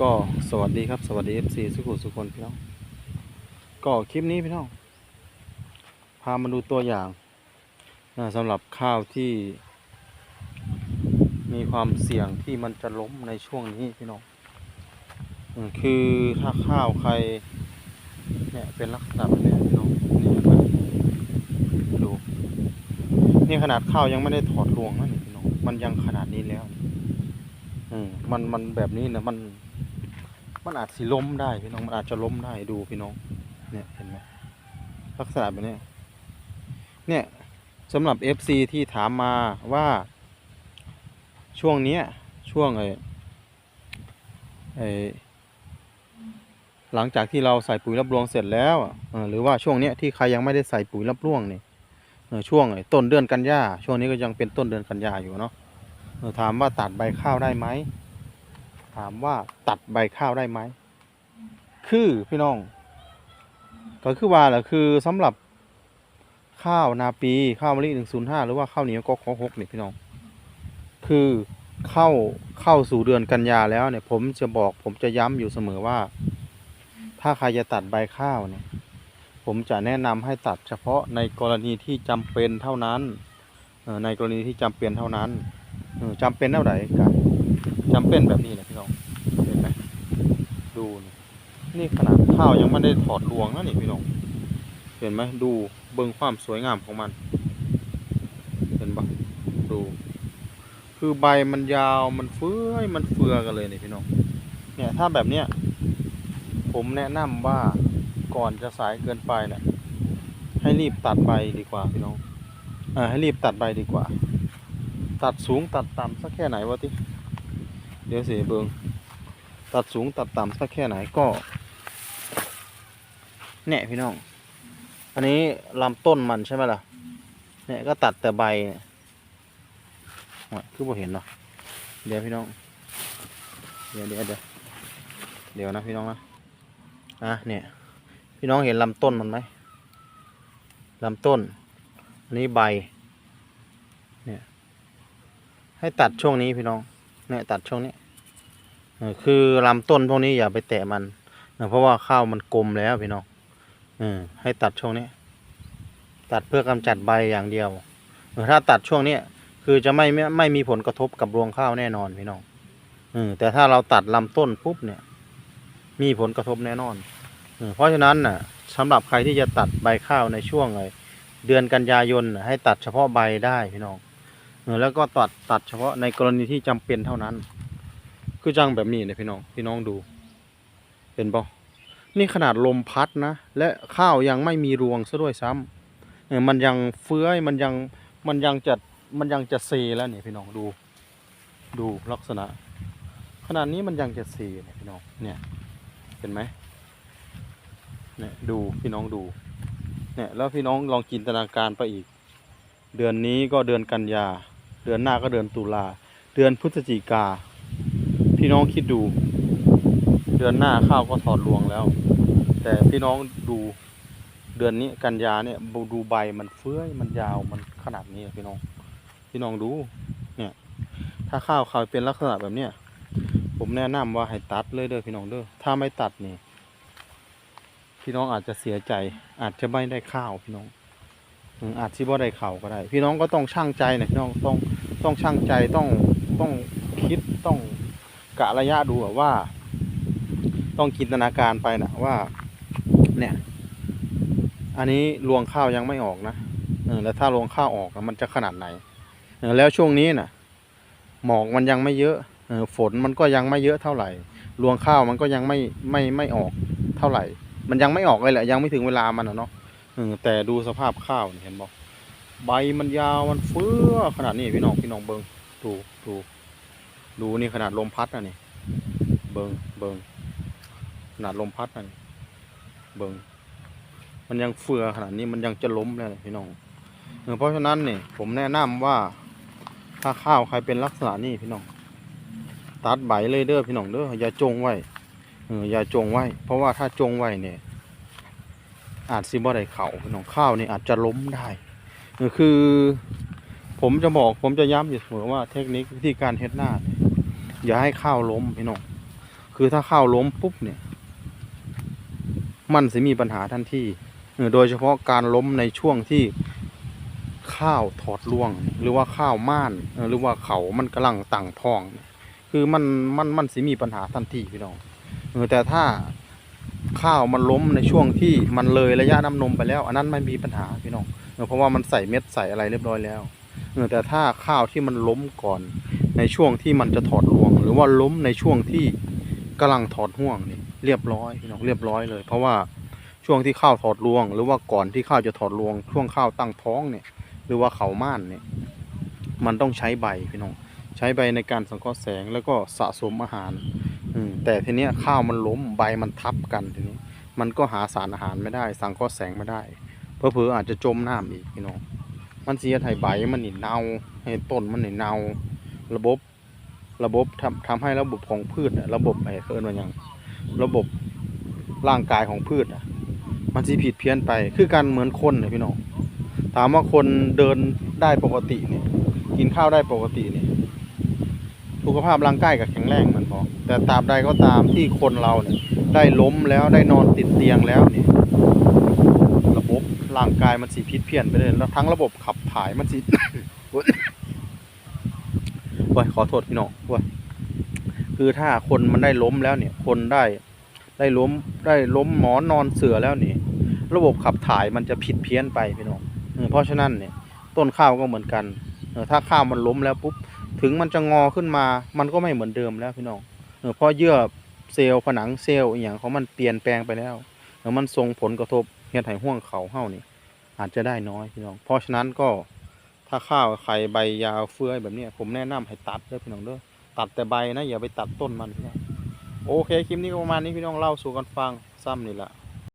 ก็สวัสดีครับสวัสดี FC สุขุสุคนพี่น้องก็คลิปนี้พี่น้องพามาดูตัวอย่างนะสำหรับข้าวที่ มีความเสี่ยงที่มันจะล้มในช่วงนี้พี่น้องคือถ้าข้าวใครเนี่ยเป็นลักษณะแบบนี้พี่น้องนี่เห็นไหมดูนี่ขนาดข้าวยังไม่ได้ถอดรวงนะนี่พี่น้องมันยังขนาดนี้แล้ว อืมมันมันแบบนี้นะมัน มันอาจสิล้มได้พี่น้องมันอาจจะล้มได้ดูพี่น้อง เนี่ยเห็นไหมลักษณะแบบนี้เนี่ยสำหรับ FC ที่ถามมาว่าช่วงเนี้ยช่วงไอ้ไอ้หลังจากที่เราใส่ปุ๋ยรับรวงเสร็จแล้วหรือว่าช่วงเนี้ยที่ใครยังไม่ได้ใส่ปุ๋ยรับรวงเนี่ยช่วงไอ้ต้นเดือนกันยาช่วงนี้ก็ยังเป็นต้นเดือนกันยาอยู่เนาะถามว่าตัดใบข้าวได้ไหม ถามว่าตัดใบข้าวได้ไหม คือพี่น้อง ก็คือว่าแหละคือสำหรับข้าวนาปีข้าวมะลิหนึ่งศูนย์ห้าหรือว่าข้าวเหนียวก็ขอหกนี่พี่น้อง คือเข้าเข้าสู่เดือนกันยาแล้วเนี่ย ผมจะบอกผมจะย้ำอยู่เสมอว่า ถ้าใครจะตัดใบข้าวเนี่ย ผมจะแนะนำให้ตัดเฉพาะในกรณีที่จำเป็นเท่านั้นในกรณีที่จำเป็นเท่านั้นเออจำเป็นเท่าไหร่กัน จำเป็นแบบนี้นะพี่น้องเห็นไหมดูนี่นี่ขนาดข้าวยังไม่ได้ถอดรวงนะนี่พี่น้องเห็นไหมดูเบิ่งความสวยงามของมัน เห็นปะดู คือใบมันยาวมันเฟื้อยมันเฟือกันเลยนี่พี่น้องเนี่ยถ้าแบบเนี้ยผมแนะนำว่าก่อนจะสายเกินไปเนี่ยให้รีบตัดใบดีกว่าพี่น้องอ่าให้รีบตัดใบดีกว่า ตัดสูงตัดต่ำสักแค่ไหนวะที่ เดี๋ยวสิเบิงตัดสูงตัดต่ำสักแค่ไหนก็เนี่ยพี่น้อง อันนี้ลำต้นมันใช่ไหมล่ะ เนี่ยก็ตัดแต่ใบเนี่ยคือบ่เห็นเนาะเดี๋ยวพี่น้อง เดี๋ยวเดี๋ยวเดี๋ยวเดี๋ยวนะพี่น้องนะ อะเนี่ย พี่น้องเห็นลำต้นมันไหมลำต้น อันนี้ใบ เนี่ย ให้ตัดช่วงนี้พี่น้อง เนี่ยตัดช่วงนี้คือลำต้นพวกนี้อย่าไปแตะมันเออเพราะว่าข้าวมันกลมแล้วพี่น้องอให้ตัดช่วงนี้ ตัดเพื่อกำจัดใบอย่างเดียวถ้าตัดช่วงนี้คือจะไม่ไม่ไม่มีผลกระทบกับรวงข้าวแน่นอนพี่น้องอแต่ถ้าเราตัดลำต้นปุ๊บเนี่ย มีผลกระทบแน่นอนเอเพราะฉะนั้นน่ะสำหรับใครที่จะตัดใบข้าวในช่วงเดือนกันยายนให้ตัดเฉพาะใบได้พี่น้อง แล้วก็ตัดตัดเฉพาะในกรณีที่จำเป็นเท่านั้น คือจังแบบนี้เนี่ยพี่น้องพี่น้องดูเห็นปะนี่ขนาดลมพัดนะ และข้าวยังไม่มีรวงซะด้วยซ้ำเออมันยังเฟื้อยมันยังมันยังจะมันยังจะเซแล้วเนี่ยพี่น้องดู ดูลักษณะ ขนาดนี้มันยังจะเซเนี่ยพี่น้องเนี่ยเห็นไหมเนี่ยดูพี่น้องดูเนี่ยแล้วพี่น้องลองจินตนาการไปอีก เดือนนี้ก็เดือนกันยา เดือนหน้าก็เดือนตุลา เดือนพฤศจิกา พี่น้องคิดดู เดือนหน้าข้าวก็ถอดรวงแล้ว แต่พี่น้องดูเดือนนี้กันยาเนี่ยดูใบมันเฟื้อยมันยาวมันขนาดนี้พี่น้อง พี่น้องดูเนี่ย ถ้าข้าวเขาเป็นลักษณะแบบเนี้ยผมแนะนำว่าให้ตัดเลยเด้อพี่น้องเด้อถ้าไม่ตัดนี่พี่น้องอาจจะเสียใจ อาจจะไม่ได้ข้าวพี่น้องอาจที่บ่ได้เข่าก็ได้ พี่น้องก็ต้องช่างใจนะพี่น้องต้อง ต้องช่างใจต้องต้องคิดต้องกะระยะดูว่า ต้องจินตนาการไปนะว่า เนี่ย อันนี้รวงข้าวยังไม่ออกนะเออแล้วถ้ารวงข้าวออกมันจะขนาดไหนเออแล้วช่วงนี้น่ะ หมอกมันยังไม่เยอะเออฝนมันก็ยังไม่เยอะเท่าไหร่ รวงข้าวมันก็ยังไม่ไม่ไม่ออกเท่าไหร่ มันยังไม่ออกเลยแหละยังไม่ถึงเวลามันอะเนาะแต่ดูสภาพข้าวเห็นบอก ใบมันยาวมันเฟื้อขนาดนี้พี่น้องพี่น้องเบิงดูดูดูนี่ขนาดลมพัดนะนี่เบิงเบิงขนาดลมพัดนะนี่เบิงมันยังเฟือขนาดนี้มันยังจะล้มเลยพี่น้องเออเพราะฉะนั้นนี่ผมแนะนำว่าถ้าข้าวใครเป็นลักษณะนี้พี่น้อง ตัดใบเลยเด้อพี่น้องเด้ออย่าจงไว้เอออย่าจงไว้ เพราะว่าถ้าจงไว้เนี่ยอาจซิบ่ได้เข่าพี่น้องข้าวนี่อาจจะล้มได้ คือ ผมจะบอกผมจะย้ำอยู่เสมอว่าเทคนิควิธีการเฮ็ดหน้า อย่าให้ข้าวล้มพี่น้องคือถ้าข้าวล้มปุ๊บเนี่ย มันจะมีปัญหาทันทีโดยเฉพาะการล้มในช่วงที่ข้าวถอดร่วง หรือว่าข้าวม่าน หรือว่าเขามันกำลังตั้งท้อง คือมันมันมันสิมีปัญหาทันทีพี่น้องแต่ถ้าข้าวมันล้มในช่วงที่มันเลยระยะน้ำนมไปแล้ว อันนั้นไม่มีปัญหาพี่น้อง เพราะว่ามันใส่เม็ดใส่อะไรเรียบร้อยแล้วแต่ถ้าข้าวที่มันล้มก่อนในช่วงที่มันจะถอดรวง หรือว่าล้มในช่วงที่กำลังถอดห่วงนี่เรียบร้อยพี่น้องเรียบร้อยเลย เพราะว่าช่วงที่ข้าวถอดรวง หรือว่าก่อนที่ข้าวจะถอดรวง ช่วงข้าวตั้งท้องเนี่ย หรือว่าเขาม่านเนี่ย มันต้องใช้ใบพี่น้องใช้ใบในการสังเคราะห์แสงแล้วก็สะสมอาหาร อืแต่ทีเนี้ยข้าวมันล้มใบมันทับกันทีนี้ มันก็หาสารอาหารไม่ได้ สังเคราะห์แสงไม่ได้ เพอเพออาจจะจมน้ำอีกพี่น้องมันเสียไถใบมันนี่เน่าให้ต้นมันนี่เน่าระบบระบบทำทำให้ระบบของพืชระบบไอ้เคินว่าอย่างระบบร่างกายของพืชอะ มันสิผิดเพี้ยนไป คือการเหมือนคนเนี่ยพี่น้องถามว่าคนเดินได้ปกติเนี่ย กินข้าวได้ปกติเนี่ยสุขภาพร่างกายก็แข็งแรงมันพอแต่ตาบใดก็ตามที่คนเราเนี่ย ได้ล้มแล้วได้นอนติดเตียงแล้วเนี่ย ร่างกายมันสิพิษเพี้ยนไปเลยแล้วทั้งระบบขับถ่ายมันสิโอ๊ยโอ้ยขอโทษพี่น้องโอ้ยคือถ้าคนมันได้ล้มแล้วเนี่ย คนได้ได้ล้มได้ล้มหมอนนอนเสือแล้วนี่ ระบบขับถ่ายมันจะผิดเพี้ยนไปพี่น้องเออเพราะฉะนั้นเนี่ย ต้นข้าวก็เหมือนกันถ้าข้าวมันล้มแล้วปุ๊บถึงมันจะงอขึ้นมา มันก็ไม่เหมือนเดิมแล้วพี่น้องเพราะเยื่อเซลล์ผนังเซลล์อย่างของมันเปลี่ยนแปลงไปแล้ว มันส่งผลกระทบ ฮ็ดให้ห่วงเขาเฮานี่อาจจะได้น้อยพี่น้อง เพราะฉะนั้นก็ถ้าข้าวไข่ใบยาวเฟื่อยแบบนี้ผมแนะนำให้ตัดเด้อพี่น้องเด้อตัดแต่ใบนะอย่าไปตัดต้นมันพี่น้องโอเคคลิปนี้ก็ประมาณนี้พี่น้องเล่าสู่กันฟังซ้ำนี่แหละ